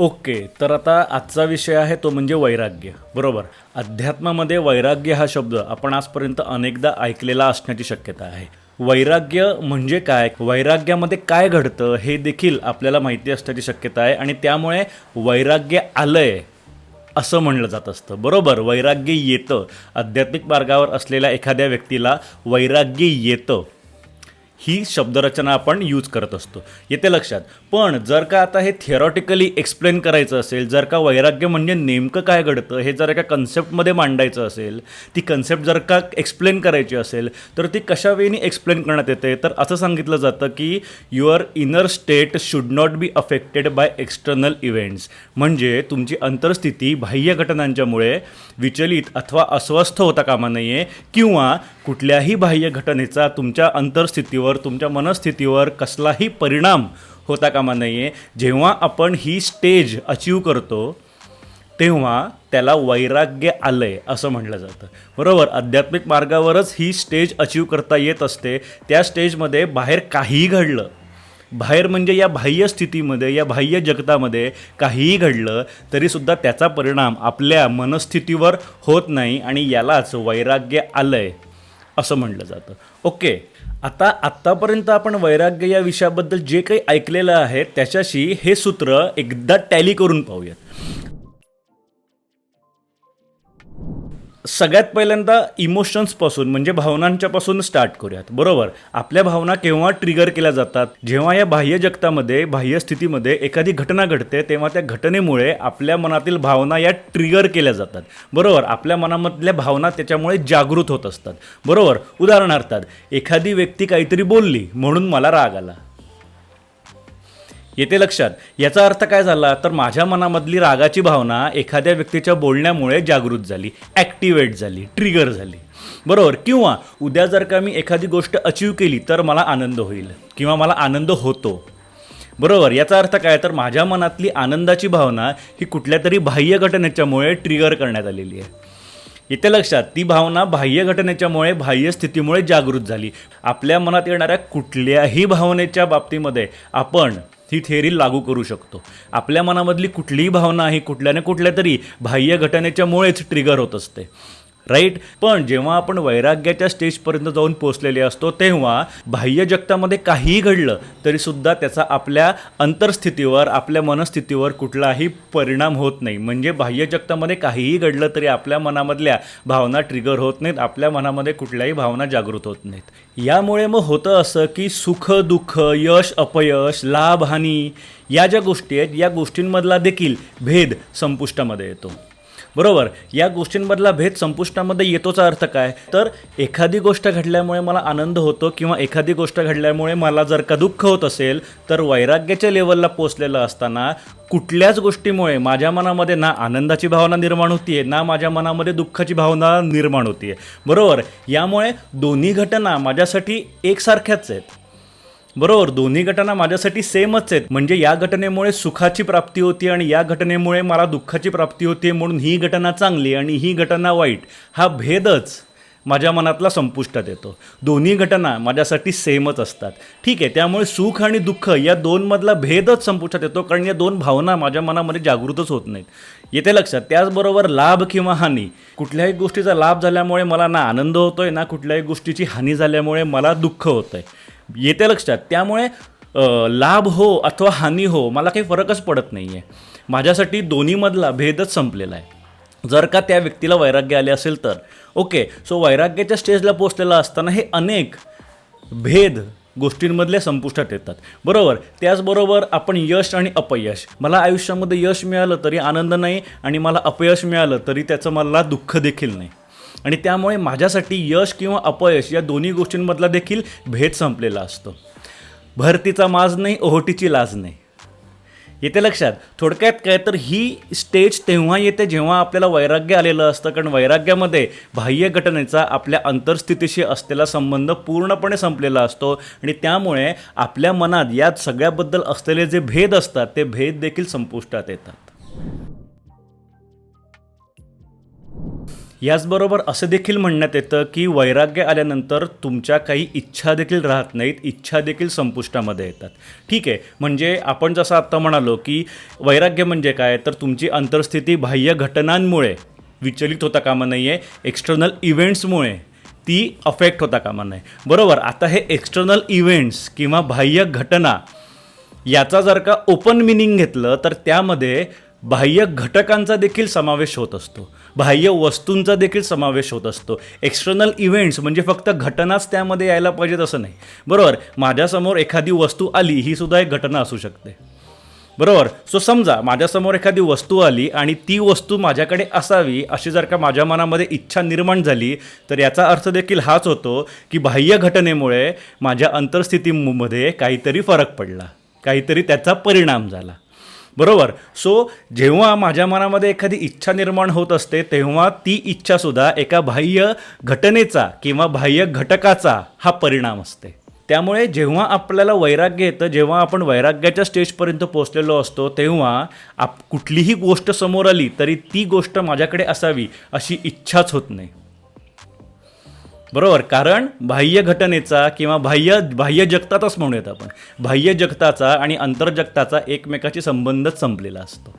Okay तर आता आजचा विषय आहे तो म्हणजे वैराग्य. बरोबर? अध्यात्मामध्ये वैराग्य हा शब्द आपण आजपर्यंत अनेकदा ऐकलेला असण्याची शक्यता आहे. वैराग्य म्हणजे काय? वैराग्यामध्ये काय घडतं हे देखील आपल्याला माहिती असण्याची शक्यता आहे आणि त्यामुळे वैराग्य आलंय असं म्हणलं जात असतं. बरोबर? वैराग्य येतं. आध्यात्मिक मार्गावर असलेल्या एखाद्या व्यक्तीला वैराग्य येतं. ही शब्दरचना आपण यूज करत असतो. येते लक्षात. पण जर का आता हे थिअरॉटिकली एक्सप्लेन करायचं असेल जर का वैराग्य म्हणजे नेमकं काय घडतं हे जर एका कन्सेप्टमध्ये मांडायचं असेल ती कन्सेप्ट जर का एक्सप्लेन करायची असेल तर ती कशा वेळी एक्सप्लेन करण्यात येते? तर असं सांगितलं जातं की your inner state should not be affected by external events म्हणजे तुमची अंतर्स्थिती बाह्य घटनांच्यामुळे विचलित अथवा अस्वस्थ होता कामा नये किंवा कुठल्याही बाह्य घटनेचा तुमच्या अंतर्स्थितीवर तुमच्या मनस्थितीवर कसलाही परिणाम होता कामा नये. जेव्हा आपण ही स्टेज अचीव करतो तेव्हा त्याला वैराग्य आलंय असं म्हटलं जातं. बरोबर? आध्यात्मिक मार्गावरच ही स्टेज अचीव करता येत असते. त्या स्टेजमध्ये बाहेर काहीही घडलं बाहेर म्हणजे या बाह्य स्थितीमध्ये या बाह्य जगतामध्ये काहीही घडलं तरीसुद्धा त्याचा परिणाम आपल्या मनस्थितीवर होत नाही आणि यालाच वैराग्य आलं आहे असं म्हटलं जातं. ओके. आता आत्तापर्यंत आपण वैराग्य या विषयाबद्दल जे काही ऐकलेलं आहे त्याच्याशी हे सूत्र एकदा टॅली करून पाहूयात. सगळ्यात पहिल्यांदा इमोशन्सपासून म्हणजे भावनांच्यापासून स्टार्ट करूयात. बरोबर? आपल्या भावना केव्हा ट्रिगर केल्या जातात? जेव्हा या बाह्य जगतामध्ये बाह्य स्थितीमध्ये एखादी घटना घडते तेव्हा त्या घटनेमुळे आपल्या मनातील भावना या ट्रिगर केल्या जातात. बरोबर? आपल्या मनामधल्या भावना त्याच्यामुळे जागृत होत असतात. बरोबर? उदाहरणार्थात एखादी व्यक्ती काहीतरी बोलली म्हणून मला राग आला. येते लक्षात. याचा अर्थ काय झाला? तर माझ्या मनामधली रागाची भावना एखाद्या व्यक्तीच्या बोलण्यामुळे जागृत झाली ॲक्टिवेट झाली ट्रिगर झाली. बरोबर? किंवा उद्या जर का मी एखादी गोष्ट अचीव केली तर मला आनंद होईल किंवा मला आनंद होतो. बरोबर? याचा अर्थ काय? तर माझ्या मनातली आनंदाची भावना ही कुठल्या तरी बाह्य घटनेच्यामुळे ट्रिगर करण्यात आलेली आहे. इथे लक्षात. ती भावना बाह्य घटनेच्यामुळे बाह्य स्थितीमुळे जागृत झाली. आपल्या मनात येणाऱ्या कुठल्याही भावनेच्या बाबतीमध्ये आपण ही थेअरी लागू करू शकतो. आपल्या मनामधली कुठलीही भावना ही कुठल्या ना कुठल्या तरी बाह्य घटनेच्यामुळेच ट्रिगर होत असते. राईट? पण जेव्हा आपण वैराग्याच्या स्टेजपर्यंत जाऊन पोचलेले असतो तेव्हा बाह्य जगतामध्ये काहीही घडलं तरीसुद्धा त्याचा आपल्या अंतर्स्थितीवर आपल्या मनस्थितीवर कुठलाही परिणाम होत नाही. म्हणजे बाह्य जगतामध्ये काहीही घडलं तरी आपल्या मनामधल्या भावना ट्रिगर होत नाहीत आपल्या मनामध्ये कुठल्याही भावना जागृत होत नाहीत. यामुळे मग होतं असं की सुख दुःख यश अपयश लाभ हानी या ज्या गोष्टी आहेत या गोष्टींमधला देखील भेद संपुष्टामध्ये येतो. बरोबर या गोष्टींमधला भेद संपुष्टामध्ये येतोचा अर्थ काय? तर एखादी गोष्ट घडल्यामुळे मला आनंद होतो किंवा एखादी गोष्ट घडल्यामुळे मला जर का दुःख होत असेल तर वैराग्याच्या लेवलला पोचलेलं असताना कुठल्याच गोष्टीमुळे माझ्या मनामध्ये ना आनंदाची भावना निर्माण होतीये ना माझ्या मनामध्ये दुःखाची भावना निर्माण होतीये. बरोबर यामुळे दोन्ही घटना माझ्यासाठी एकसारख्याच आहेत. बरोबर दोन्ही घटना माझ्यासाठी सेमच आहेत. म्हणजे या घटनेमुळे सुखाची प्राप्ती होती आणि या घटनेमुळे मला दुःखाची प्राप्ती होती म्हणून ही घटना चांगली आणि ही घटना वाईट. हा भेदच माझ्या मनातला संपुष्टात येतो दोन्ही घटना माझ्यासाठी सेमच असतात. ठीक आहे त्यामुळे सुख आणि दुःख या दोनमधला भेदच संपुष्टात येतो कारण या दोन भावना माझ्या मनामध्ये जागृतच होत नाहीत. येते लक्षात त्याचबरोबर लाभ किंवा हानी. कुठल्याही गोष्टीचा लाभ झाल्यामुळे मला ना आनंद होतोय ना कुठल्याही गोष्टीची हानी झाल्यामुळे मला दुःख होतं आहे येते लक्षात. त्यामुळे लाभ हो अथवा हानी हो मला काही फरकच पडत नाही आहे माझ्यासाठी दोन्हीमधला भेदच संपलेला आहे. जर का त्या व्यक्तीला वैराग्य आले असेल तर. ओके सो वैराग्याच्या स्टेजला पोचलेला असताना हे अनेक भेद गोष्टींमधले संपुष्टात येतात. बरोबर? त्याचबरोबर आपण यश आणि अपयश. मला आयुष्यामध्ये यश मिळालं तरी आनंद नाही आणि मला अपयश मिळालं तरी त्याचं मला दुःख देखील नाही. आणि त्यामुळे माझ्यासाठी यश किंवा अपयश या दोन्ही गोष्टींमधला देखील भेद संपलेला असतो. भरतीचा माज नाही ओहोटीची लाज नाही. येते लक्षात थोडक्यात काय तर ही स्टेज तेव्हा येते जेव्हा आपल्याला वैराग्य आलेलं असतं कारण वैराग्यामध्ये बाह्य घटनेचा आपल्या अंतर्स्थितीशी असलेला संबंध पूर्णपणे संपलेला असतो आणि त्यामुळे आपल्या मनात या सगळ्याबद्दल असलेले जे भेद असतात ते भेद देखील संपुष्टात येतात. याचबरोबर असं देखील म्हणण्यात येतं की वैराग्य आल्यानंतर तुमच्या काही इच्छा देखील राहत नाहीत इच्छा देखील संपुष्टामध्ये येतात. ठीक आहे म्हणजे आपण जसं आत्ता म्हणालो की वैराग्य म्हणजे काय? तर तुमची अंतर्स्थिती बाह्य घटनांमुळे विचलित होता कामा नाही आहे एक्स्टर्नल इव्हेंट्समुळे ती अफेक्ट होता कामा नाही बरोबर आता हे एक्स्टर्नल इव्हेंट्स किंवा बाह्य घटना याचा जर का ओपन मिनिंग घेतलं तर त्यामध्ये बाह्य घटकांचा देखील समावेश होत असतो. बाह्य वस्तूंचा देखील समावेश होत असतो. एक्सटर्नल इव्हेंट्स म्हणजे फक्त घटनाच त्यामध्ये यायला पाहिजेत असं नाही. बरोबर? माझ्यासमोर एखादी वस्तू आली ही सुद्धा एक घटना असू शकते. बरोबर? सो समजा माझ्यासमोर एखादी वस्तू आली आणि ती वस्तू माझ्याकडे असावी अशी जर का माझ्या मनामध्ये इच्छा निर्माण झाली तर याचा अर्थ देखील हाच होतो की बाह्य घटनेमुळे माझ्या अंतरस्थितीमध्ये काहीतरी फरक पडला. काहीतरी त्याचा परिणाम झाला. बरोबर. सो जेव्हा माझ्या मनामध्ये एखादी इच्छा निर्माण होत असते तेव्हा ती इच्छासुद्धा एका बाह्य घटनेचा किंवा बाह्य घटकाचा हा परिणाम असते. त्यामुळे जेव्हा आपल्याला वैराग्य येतं जेव्हा आपण वैराग्याच्या स्टेजपर्यंत पोहोचलेलो असतो तेव्हा आप कुठलीही गोष्ट समोर आली तरी ती गोष्ट माझ्याकडे असावी अशी इच्छाच होत नाही. बरोबर कारण बाह्य घटनेचा किंवा बाह्य बाह्य जगताचाच म्हणूयात आपण. बाह्य जगताचा आणि अंतर्जगताचा एकमेकाशी संबंधच संपलेला असतो.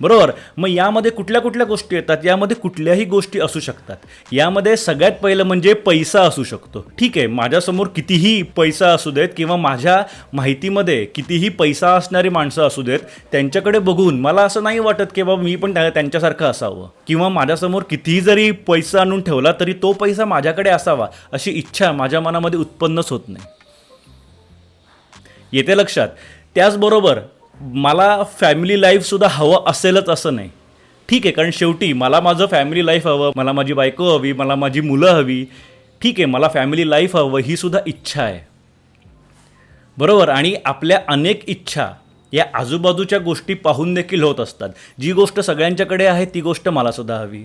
बरोबर? मग यामध्ये कुठल्या कुठल्या गोष्टी येतात? यामध्ये कुठल्याही गोष्टी असू शकतात. यामध्ये सगळ्यात पहिलं म्हणजे पैसा असू शकतो. ठीक आहे माझ्यासमोर कितीही पैसा असू देत किंवा माझ्या माहितीमध्ये कितीही पैसा असणारी माणसं असू देत त्यांच्याकडे बघून मला असं नाही वाटत की बाबा मी पण त्यांच्यासारखं असावं. किंवा माझ्यासमोर कितीही जरी पैसा आणून ठेवला तरी तो पैसा माझ्याकडे असावा अशी इच्छा माझ्या मनामध्ये उत्पन्नच होत नाही. येते लक्षात? त्याचबरोबर मला फॅमिली लाईफसुद्धा हवं असेलच असं नाही. ठीक आहे कारण शेवटी मला माझं फॅमिली लाईफ हवं मला माझी बायको हवी मला माझी मुलं हवी ठीक आहे मला फॅमिली लाईफ हवं ही सुद्धा इच्छा आहे. बरोबर आणि आपल्या अनेक इच्छा या आजूबाजूच्या गोष्टी पाहून देखील होत असतात. जी गोष्ट सगळ्यांच्याकडे आहे ती गोष्ट मलासुद्धा हवी.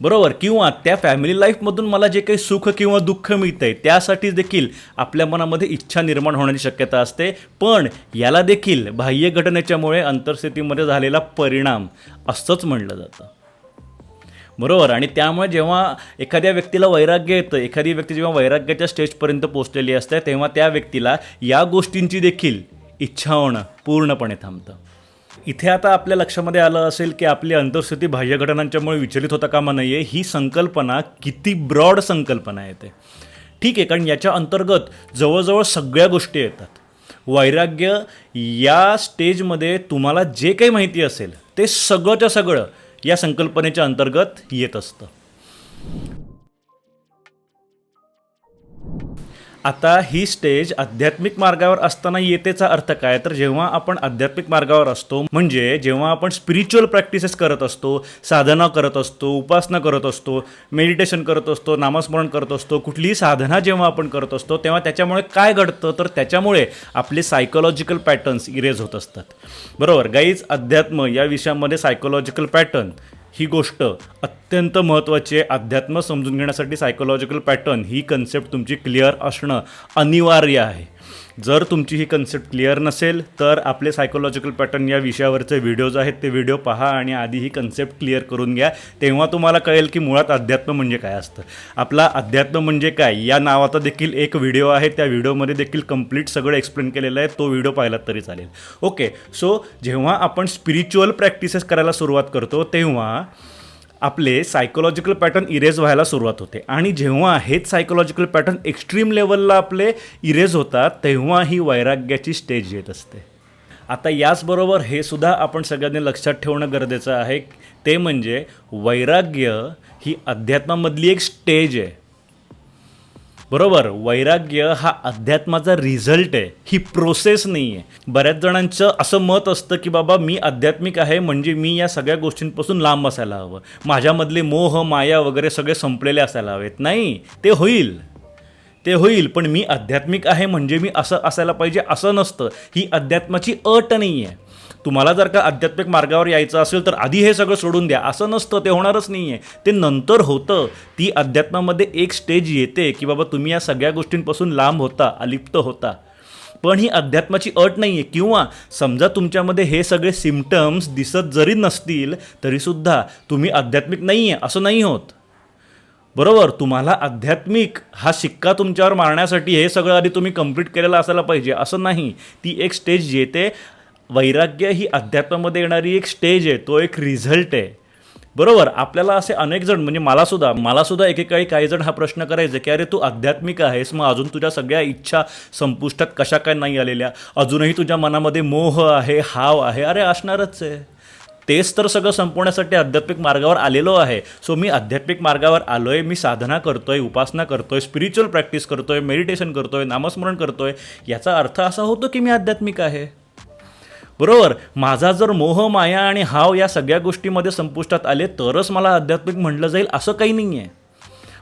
बरोबर किंवा त्या फॅमिली लाईफमधून मला जे काही सुख किंवा दुःख मिळतंय त्यासाठी देखील आपल्या मनामध्ये इच्छा निर्माण होण्याची शक्यता असते. पण याला देखील बाह्य घटनेच्यामुळे अंतरस्थितीमध्ये झालेला परिणाम असंच म्हणलं जातं. बरोबर आणि त्यामुळे जेव्हा एखाद्या व्यक्तीला वैराग्य येतं एखादी व्यक्ती जेव्हा वैराग्याच्या स्टेजपर्यंत पोहोचलेली असते तेव्हा त्या व्यक्तीला या गोष्टींची देखील इच्छा होणं पूर्णपणे थांबतं. इथे आता आपल्या लक्षामध्ये आलं असेल की आपली अंतर्स्थिती बाह्य घटनांच्यामुळे विचलित होता कामा नये ही संकल्पना किती ब्रॉड संकल्पना येते ठीक आहे कारण याच्या अंतर्गत जवळजवळ सगळ्या गोष्टी येतात. वैराग्य या स्टेजमध्ये तुम्हाला जे काही माहिती असेल ते सगळंच्या सगळं या संकल्पनेच्या अंतर्गत येत असतं. आता ही स्टेज आध्यात्मिक मार्गावर असताना येतेचा अर्थ काय? तर जेव्हा आपण आध्यात्मिक मार्गावर असतो म्हणजे जेव्हा आपण स्पिरिच्युअल प्रॅक्टिसेस करत असतो साधना करत असतो उपासना करत असतो मेडिटेशन करत असतो नामस्मरण करत असतो कुठलीही साधना जेव्हा आपण करत असतो तेव्हा त्याच्यामुळे काय घडतं? तर त्याच्यामुळे आपले सायकोलॉजिकल पॅटर्न्स इरेज होत असतात. बरोबर? गाईज अध्यात्म या विषयामध्ये सायकोलॉजिकल पॅटर्न ही गोष्ट अत्यंत महत्त्वाची आहे. अध्यात्म समजून घेण्यासाठी सायकोलॉजिकल पॅटर्न ही कन्सेप्ट तुमची क्लिअर असणं अनिवार्य आहे. जर तुमची ही कन्सेप्ट क्लिअर नसेल तर आपले सायकोलॉजिकल पॅटर्न या विषयावरचे व्हिडिओज आहेत ते व्हिडिओ पहा आणि आधी ही कन्सेप्ट क्लिअर करून घ्या. तेव्हा तुम्हाला कळेल की मुळात अध्यात्म म्हणजे काय असतं. आपला अध्यात्म म्हणजे काय? या नावाचा देखील एक व्हिडिओ आहे. त्या व्हिडिओमध्ये देखील कंप्लीट सगळं एक्सप्लेन केलेलं आहे. तो व्हिडिओ पाहिलात तरी चालेल. ओके सो जेव्हा आपण स्पिरिच्युअल प्रॅक्टिसेस करायला सुरुवात करतो तेव्हा आपले सायकोलॉजिकल पॅटर्न इरेज व्हायला सुरुवात होते. आणि जेव्हा हेच सायकोलॉजिकल पॅटर्न एक्स्ट्रीम लेवलला आपले इरेज होतात तेव्हा ही वैराग्याची स्टेज येत असते. आता याचबरोबर हे सुद्धा आपण सगळ्यांनी लक्षात ठेवणं गरजेचं आहे. ते म्हणजे वैराग्य ही अध्यात्मामधली एक स्टेज आहे. बरोबर वैराग्य हा अध्यात्माचा रिझल्ट आहे. ही प्रोसेस नाही आहे बऱ्याच जणांचं असं मत असतं की बाबा मी आध्यात्मिक आहे म्हणजे मी या सगळ्या गोष्टींपासून लांब असायला हवं. माझ्यामधले मोह माया वगैरे सगळे संपलेले असायला हवेत. नाही ते होईल. ते होईल पण मी आध्यात्मिक आहे म्हणजे मी असं असायला पाहिजे असं नसतं. ही अध्यात्माची अट नाही आहे तुम्हाला जर का आध्यात्मिक मार्गावर यायचं असेल तर आधी हे सगळं सोडून द्या. असं नसतं ते होणारच नाही आहे ते नंतर होतं. ती अध्यात्मामध्ये एक स्टेज येते की बाबा तुम्ही या सगळ्या गोष्टींपासून लांब होता अलिप्त होता. पण ही अध्यात्माची अट नाही आहे किंवा समजा तुमच्यामध्ये हे सगळे सिमटम्स दिसत जरी नसतील तरीसुद्धा तुम्ही आध्यात्मिक नाही आहे असं नाही होत. बरोबर? तुम्हाला आध्यात्मिक हा शिक्का तुमच्यावर मारण्यासाठी हे सगळं आधी तुम्ही कंप्लीट केलेलं असायला पाहिजे. असं नाही. ती एक स्टेज येते. वैराग्य ही अध्यात्मामध्ये येणारी एक स्टेज आहे तो एक रिझल्ट आहे. बरोबर? आपल्याला असे अनेक जण म्हणजे मला सुद्धा एकेकाळी काही जण हा प्रश्न करायचा की अरे तू आध्यात्मिक आहेस मग अजून तुझ्या सगळ्या इच्छा संपुष्टात कशा काय नाही आलेल्या? अजूनही तुझ्या मनामध्ये मोह आहे हाव आहे अरे असणारच आहे. तेच तर सगळं संपवण्यासाठी आध्यात्मिक मार्गावर आलेलो आहे. सो मी आध्यात्मिक मार्गावर आलो आहे मी साधना करतोय उपासना करतोय स्पिरिच्युअल प्रॅक्टिस करतोय मेडिटेशन करतोय नामस्मरण करतोय. याचा अर्थ असा होतो की मी आध्यात्मिक आहे. बरोबर? माझा जर मोह माया आणि हाव या सगळ्या गोष्टीमध्ये संपुष्टात आले तरच मला आध्यात्मिक म्हटलं जाईल असं काही नाही आहे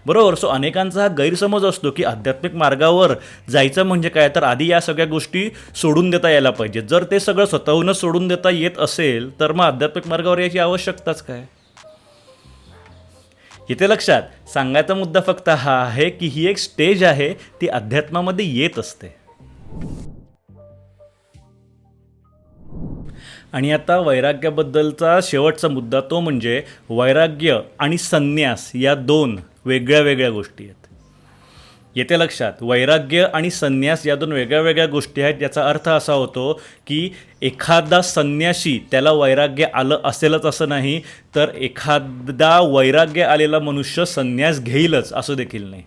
बरोबर? सो अनेकांचा हा गैरसमज असतो की आध्यात्मिक मार्गावर जायचं म्हणजे काय? तर आधी या सगळ्या गोष्टी सोडून देता यायला पाहिजे जर ते सगळं स्वतःहूनच सोडून देता येत असेल तर मग आध्यात्मिक मार्गावर याची आवश्यकताच काय? इथे लक्षात सांगायचा मुद्दा फक्त हा आहे की ही एक स्टेज आहे ती अध्यात्मामध्ये येत असते. आणि आता वैराग्याबद्दलचा शेवटचा मुद्दा तो म्हणजे वैराग्य आणि संन्यास या दोन वेगळ्या वेगळ्या गोष्टी आहेत. येते लक्षात वैराग्य आणि संन्यास या दोन वेगळ्या वेगळ्या गोष्टी आहेत याचा अर्थ असा होतो की एखादा संन्याशी त्याला वैराग्य आलं असेलच असं नाही तर एखादा वैराग्य आलेला मनुष्य संन्यास घेईलच असं देखील नाही.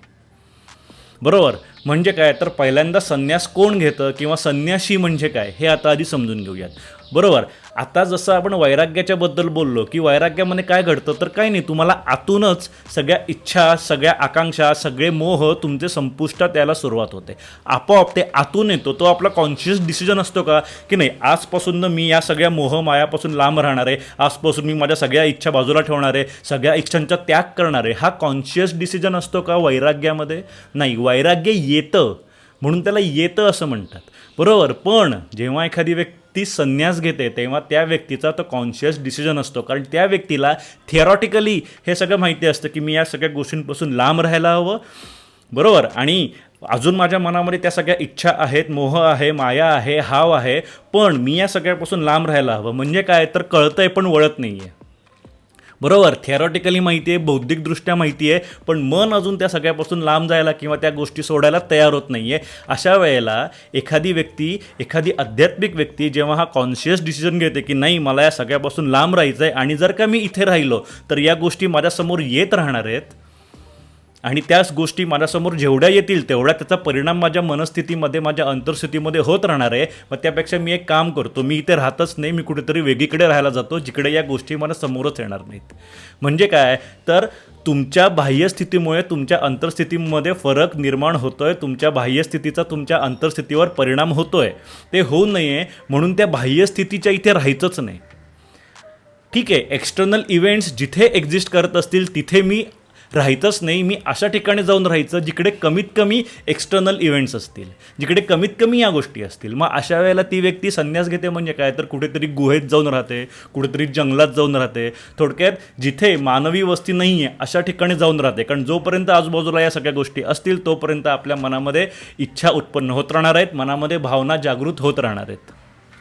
बरोबर? म्हणजे काय? तर पहिल्यांदा संन्यास कोण घेतं किंवा संन्याशी म्हणजे काय? हे आता आधी समजून घेऊयात. बरोबर. आता जसं आपण वैराग्याच्याबद्दल बोललो की वैराग्यामध्ये काय घडतं तर काही नाही तुम्हाला आतूनच सगळ्या इच्छा सगळ्या आकांक्षा सगळे मोह तुमचे संपुष्टात यायला सुरुवात होते. आपोआप ते आतून येतो तो आपला कॉन्शियस डिसिजन असतो का की नाही आजपासून मी या सगळ्या मोह मायापासून लांब राहणार आहे आजपासून मी माझ्या सगळ्या इच्छा बाजूला ठेवणार आहे सगळ्या इच्छांचा त्याग करणार आहे हा कॉन्शियस डिसिजन असतो का वैराग्यामध्ये? नाही वैराग्य येतं म्हणून त्याला येतं असं म्हणतात. बरोबर पण जेव्हा एखादी व्यक्ती संन्यास घेते तेव्हा त्या व्यक्तीचा तो कॉन्शियस डिसिजन असतो. कारण त्या व्यक्तीला थिअरॉटिकली हे सगळं माहिती असतं की मी या सगळ्या गोष्टींपासून लांब राहायला हवं. बरोबर? आणि अजून माझ्या मनामध्ये त्या सगळ्या इच्छा आहेत मोह आहे माया आहे हाव आहे पण मी या सगळ्यापासून लांब राहायला हवं. म्हणजे काय? तर कळतंय पण वळत नाही आहे बरोबर थेरॉटिकली माहिती आहे बौद्धिकदृष्ट्या माहिती आहे पण मन अजून त्या सगळ्यापासून लांब जायला किंवा त्या गोष्टी सोडायला तयार होत नाही आहे अशा वेळेला एखादी व्यक्ती एखादी आध्यात्मिक व्यक्ती जेव्हा हा कॉन्शियस डिसिजन घेते की नाही मला या सगळ्यापासून लांब राहायचं आहे आणि जर का मी इथे राहिलो तर या गोष्टी माझ्यासमोर येत राहणार आहेत आणि त्याच गोष्टी माझ्यासमोर जेवढ्या येतील तेवढ्या त्याचा परिणाम माझ्या मनस्थितीमध्ये माझ्या अंतर्स्थितीमध्ये होत राहणार आहे. मग त्यापेक्षा मी एक काम करतो मी इथे राहतच नाही मी कुठेतरी वेगळीकडे राहायला जातो जिकडे या गोष्टी मला समोरच येणार नाहीत. म्हणजे काय? तर तुमच्या बाह्यस्थितीमुळे तुमच्या अंतरस्थितीमध्ये फरक निर्माण होतो आहे तुमच्या बाह्यस्थितीचा तुमच्या अंतर्स्थितीवर परिणाम होतो आहे ते होऊ नये म्हणून त्या बाह्यस्थितीच्या इथे राहायचंच नाही. ठीक आहे एक्सटर्नल इव्हेंट्स जिथे एक्झिस्ट करत असतील तिथे मी राहायचंच नाही मी अशा ठिकाणी जाऊन राहायचं जिकडे कमीत कमी एक्सटर्नल इव्हेंट्स असतील जिकडे कमीत कमी या गोष्टी असतील. मग अशा वेळेला ती व्यक्ती संन्यास घेते म्हणजे काय? तर कुठेतरी गुहेत जाऊन राहते कुठेतरी जंगलात जाऊन राहते. थोडक्यात जिथे मानवी वस्ती नाही आहे अशा ठिकाणी जाऊन राहते. कारण जोपर्यंत आजूबाजूला या सगळ्या गोष्टी असतील तोपर्यंत आपल्या मनामध्ये इच्छा उत्पन्न होत राहणार आहेत मनामध्ये भावना जागृत होत राहणार आहेत.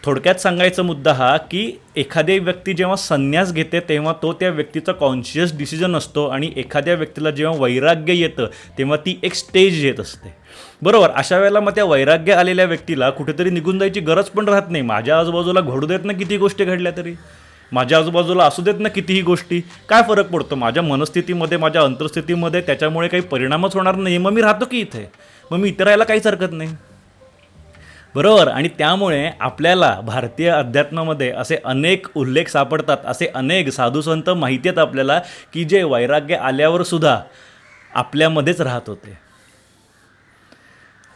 थोडक्यात सांगायचा मुद्दा हा की एखादी व्यक्ती जेव्हा संन्यास घेते तेव्हा तो त्या व्यक्तीचा कॉन्शियस डिसिजन असतो आणि एखाद्या व्यक्तीला जेव्हा वैराग्य येतं तेव्हा ती एक स्टेज येत असते. बरोबर? अशा वेळेला मग त्या वैराग्य आलेल्या व्यक्तीला कुठेतरी निघून जायची गरज पण राहत नाही. माझ्या आजूबाजूला घडू देत ना किती गोष्टी घडल्या तरी? माझ्या आजूबाजूला असू देत ना कितीही गोष्टी? काय फरक पडतो? माझ्या मनस्थितीमध्ये माझ्या अंतर्स्थितीमध्ये त्याच्यामुळे काही परिणामच होणार नाही. मग मी राहतो की इथे? मग मी इथे राहायला काहीच हरकत नाही. बरोबर. आणि त्यामुळे आपल्याला भारतीय अध्यात्मामध्ये असे अनेक उल्लेख सापडतात असे अनेक साधूसंत माहिती आहेत आपल्याला की जे वैराग्य आल्यावर सुद्धा आपल्यामध्येच राहत होते.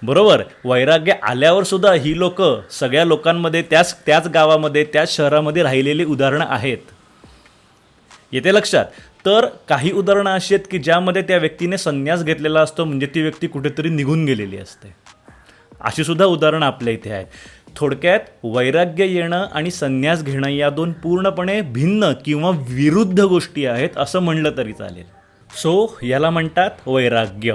बरोबर. वैराग्य आल्यावर सुद्धा ही लोक सगळ्या लोकांमध्ये त्याच त्याच गावामध्ये त्याच शहरामध्ये राहिलेली उदाहरणं आहेत. येते लक्षात? तर काही उदाहरणं अशी आहेत की ज्यामध्ये त्या व्यक्तीने संन्यास घेतलेला असतो म्हणजे ती व्यक्ती कुठेतरी निघून गेलेली असते. अशी सुद्धा उदाहरणं आपल्या इथे आहेत. थोडक्यात वैराग्य येणं आणि संन्यास घेणं या दोन पूर्णपणे भिन्न किंवा विरुद्ध गोष्टी आहेत असं म्हणलं तरी चालेल. सो याला म्हणतात वैराग्य.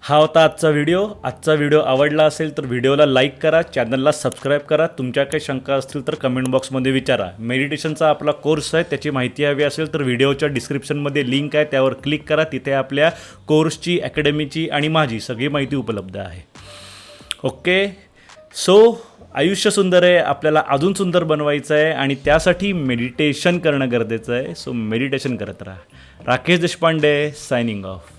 हा होता आजचा व्हिडिओ. आजचा व्हिडिओ आवडला असेल तर व्हिडिओला लाईक करा चॅनलला सबस्क्राईब करा. तुमच्या काही शंका असतील तर कमेंट बॉक्समध्ये विचारा. मेडिटेशनचा आपला कोर्स आहे त्याची माहिती हवी असेल तर व्हिडिओच्या डिस्क्रिप्शनमध्ये लिंक आहे त्यावर क्लिक करा. तिथे आपल्या कोर्सची अकॅडमीची आणि माझी सगळी माहिती उपलब्ध आहे. ओके. सो आयुष्य सुंदर आहे आपल्याला अजून सुंदर बनवायचं आहे आणि त्यासाठी मेडिटेशन करणं गरजेचं आहे. सो मेडिटेशन करत राहा. Rakesh Deshpande signing off